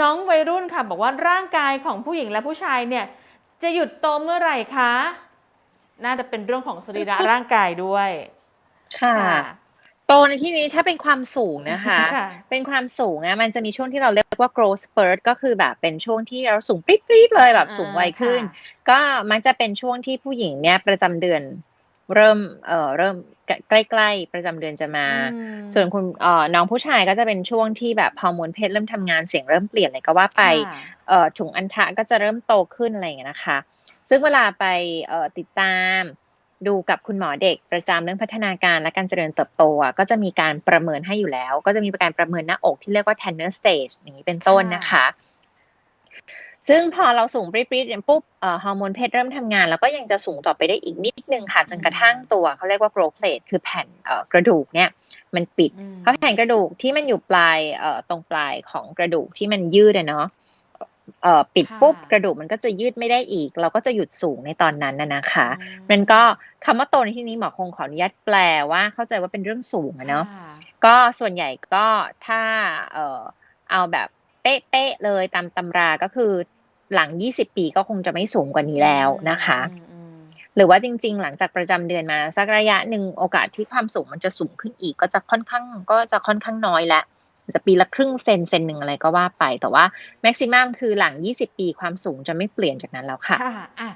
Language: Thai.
น้องวัยรุ่นค่ะ บอกว่าร่างกายของผู้หญิงและผู้ชายเนี่ยจะหยุดโตเมื่อไหร่คะ น่าจะเป็นเรื่องของสรีระร่างกายด้วย ค่ะโตในที่นี้ถ้าเป็นความสูงนะคะค่ะเป็นความสูงอะมันจะมีช่วงที่เราเรียกว่า growth spurt ก็คือแบบเป็นช่วงที่เราสูงปรี๊ดๆเลยแบบสูงไวขึ้นค่ะก็มักจะเป็นช่วงที่ผู้หญิงเนี่ยประจำเดือน เริ่มเอ่อเริ่มใกล้ๆประจำเดือนจะมาอืมส่วนคุณเอ่อน้องผู้ชายก็จะเป็นช่วงที่แบบฮอร์โมนเพศเริ่มทำงานเสียงเริ่มเปลี่ยนเลยก็ว่าไปค่ะเอ่อถุงอัณฑะก็จะเริ่มโตขึ้นอะไรอย่างเงี้ยนะคะ ซึ่งเวลาไปเอ่อติดตามดูกับคุณหมอเด็กประจำเรื่องพัฒนาการและการเจริญเติบโตอะก็จะมีการประเมินให้อยู่แล้ว ก็จะมีการประเมินหน้าอกที่เรียกว่า Tanner stage อย่างนี้เป็นต้นนะคะ ซึ่งพอเราสูงปรี๊ดๆเนี่ยปุ๊บเอ่อฮอร์โมนเพศเริ่มทำงาน แล้วก็ยังจะสูงต่อไปได้อีกนิดนึงค่ะ จนกระทั่งตัวเขาเรียกว่า growth plate คือแผ่นเอ่อกระดูกเนี่ยมันปิดอืมเพราะแผ่นกระดูกที่มันอยู่ปลายเอ่อตรงปลายของกระดูกที่มันยืดอะเนาะเอ่อปิดค่ะปุ๊บกระดูกมันก็จะยืดไม่ได้อีก เราก็จะหยุดสูงในตอนนั้นน่ะนะคะอืมันก็คำว่าโตในที่นี้หมอคงขออนุญาตแปลว่าเข้าใจว่าเป็นเรื่องสูงอะเนาะค่ก็ส่วนใหญ่ก็ถ้าเอ่อเอาแบบเป๊ะๆเลยตามตำราก็คือ หลัง 20 ปีก็คงจะไม่สูงกว่านี้แล้วนะคะอืมอืมหรือว่าจริง ๆ หลังจากประจำเดือนมาสักระยะหนึ่งโอกาสที่ความสูงมันจะสูงขึ้นอีก ก็จะค่อนข้างก็จะค่อนข้างน้อยละจะปีละครึ่งเซนเซนหนึ่งอะไรก็ว่าไป แต่ว่าแม็กซิมัมคือหลัง 20 ปีความสูงจะไม่เปลี่ยนจากนั้นแล้วค่ะค่ะอะ